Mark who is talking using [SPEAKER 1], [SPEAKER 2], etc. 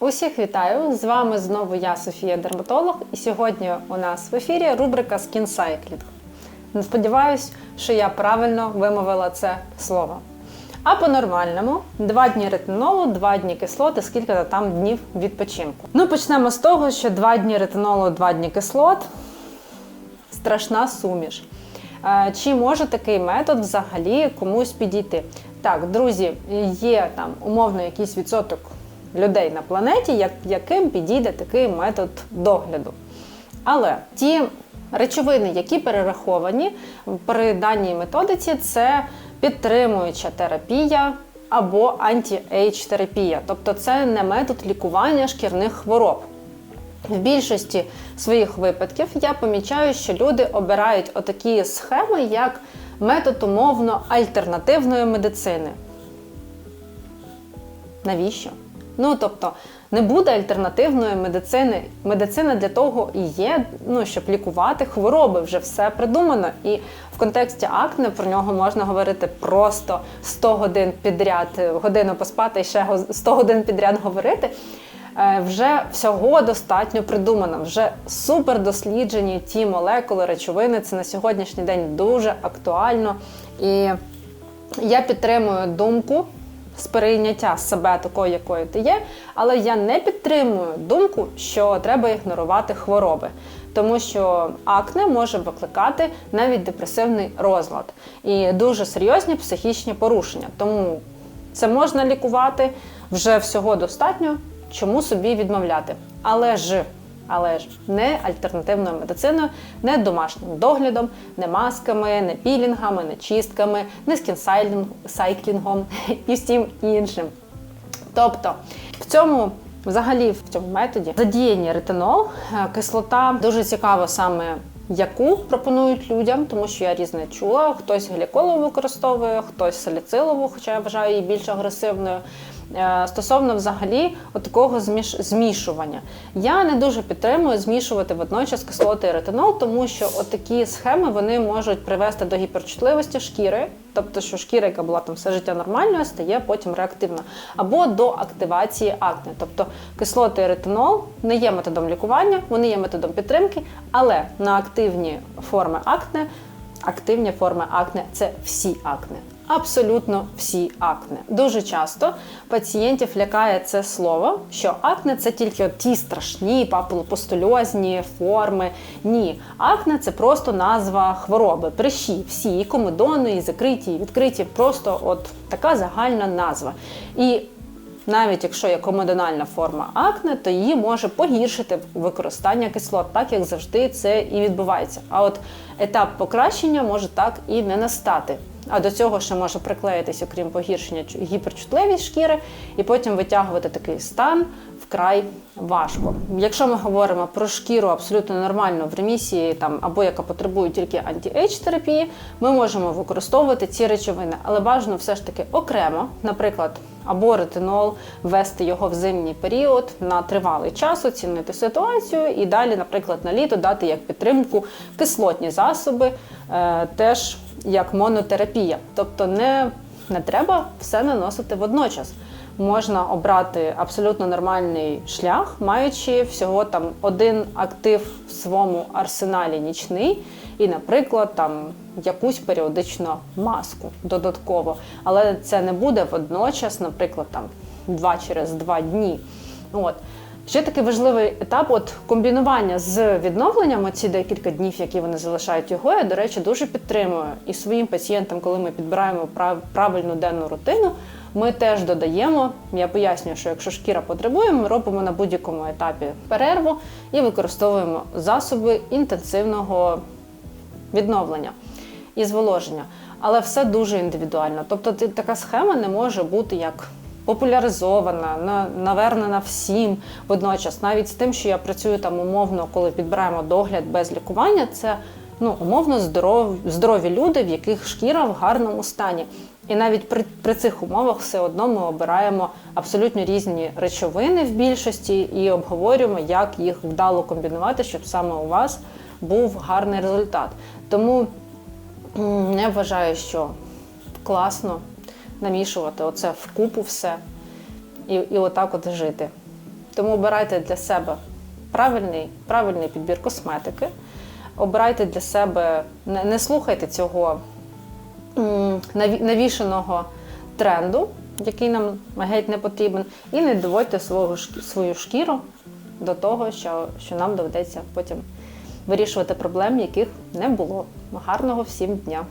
[SPEAKER 1] Усіх вітаю! З вами знову я, Софія Дерматолог, і сьогодні у нас в ефірі рубрика Skin Cycling. Сподіваюсь, що я правильно вимовила це слово. А по-нормальному два дні ретинолу, два дні кислоти, скільки там днів відпочинку. Ну, почнемо з того, що два дні ретинолу, два дні кислот страшна суміш. Е, Чи може такий метод взагалі комусь підійти? Так, друзі, є там умовно якийсь відсоток людей на планеті, яким підійде такий метод догляду. Але ті речовини, які перераховані при даній методиці, це підтримуюча терапія або анті-ейдж терапія. Тобто це не метод лікування шкірних хвороб. В більшості своїх випадків я помічаю, що люди обирають отакі схеми, як метод умовно альтернативної медицини. Навіщо? Ну тобто не буде альтернативної медицини. Медицина для того і є, ну щоб лікувати хвороби. Вже все придумано. І в контексті акне про нього можна говорити просто 100 годин підряд, годину поспати і ще 100 годин підряд говорити. Е, Вже всього достатньо придумано, вже супер досліджені ті молекули, речовини. Це на сьогоднішній день дуже актуально. І я підтримую думку сприйняття себе такою, якою ти є, але я не підтримую думку, що треба ігнорувати хвороби. Тому що акне може викликати навіть депресивний розлад і дуже серйозні психічні порушення. Тому це можна лікувати вже всього достатньо, чому собі відмовляти. Але ж але ж не альтернативною медициною, не домашнім доглядом, не масками, не пілінгами, не чистками, не скінсайклінгом і всім іншим. Тобто в цьому. Взагалі в цьому методі задіяні ретинол, е, кислота дуже цікаво саме яку пропонують людям, тому що я різне чула. Хтось гліколову використовує, хтось саліцилову, хоча я вважаю її більш агресивною. Е, Стосовно взагалі такого зміш... змішування, я не дуже підтримую змішувати водночас кислоти і ретинол, тому що такі схеми вони можуть привести до гіперчутливості шкіри, тобто, що шкіра, яка була там все життя нормальною, стає потім реактивна, або до активації акне. Тобто кислоти і ретинол не є методом лікування, вони є методом підтримки, але на активні форми акне, активні форми акне це всі акне. Абсолютно всі акне. Дуже часто пацієнтів лякає це слово, що акне це тільки от ті страшні папулопустульозні форми. Ні, акне це просто назва хвороби. Прищі, всі, і комедони, і закриті, і відкриті. Просто от така загальна назва. І навіть якщо є комедональна форма акне, то її може погіршити використання кислот, так як завжди це і відбувається. А от етап покращення може так і не настати. А до цього ще може приклеїтись, окрім погіршення гіперчутливість шкіри, і потім витягувати такий стан вкрай важко. Якщо ми говоримо про шкіру абсолютно нормальну в ремісії, там або яка потребує тільки анті-ейдж терапії, ми можемо використовувати ці речовини, але бажано все ж таки окремо, наприклад, або ретинол, ввести його в зимній період на тривалий час, оцінити ситуацію і далі, наприклад, на літо дати як підтримку кислотні засоби, е, теж як монотерапія. Тобто не, не треба все наносити водночас. Можна обрати абсолютно нормальний шлях, маючи всього там один актив в своєму арсеналі нічний, і, наприклад, там якусь періодичну маску додатково. Але це не буде водночас, наприклад, там два через два дні. От. Ще такий важливий етап от комбінування з відновленням ці декілька днів, які вони залишають його, я, до речі, дуже підтримую. І своїм пацієнтам, коли ми підбираємо правильну денну рутину, ми теж додаємо. Я пояснюю, що якщо шкіра потребує, ми робимо на будь-якому етапі перерву і використовуємо засоби інтенсивного відновлення і зволоження. Але все дуже індивідуально. Тобто, така схема не може бути як популяризована, навернена всім водночас. Навіть з тим, що я працюю там умовно, коли підбираємо догляд без лікування, це ну умовно здорові, здорові люди, в яких шкіра в гарному стані. І навіть при, при цих умовах все одно ми обираємо абсолютно різні речовини в більшості і обговорюємо, як їх вдало комбінувати, щоб саме у вас був гарний результат. Тому я вважаю, що класно намішувати оце вкупу все і і отак от жити. Тому обирайте для себе правильний, правильний підбір косметики. Обирайте для себе, не, не слухайте цього м, наві- навішаного тренду, який нам геть не потрібен, і не доводьте свого, свою шкіру до того, що, що нам доведеться потім вирішувати проблем, яких не було. Гарного всім дня!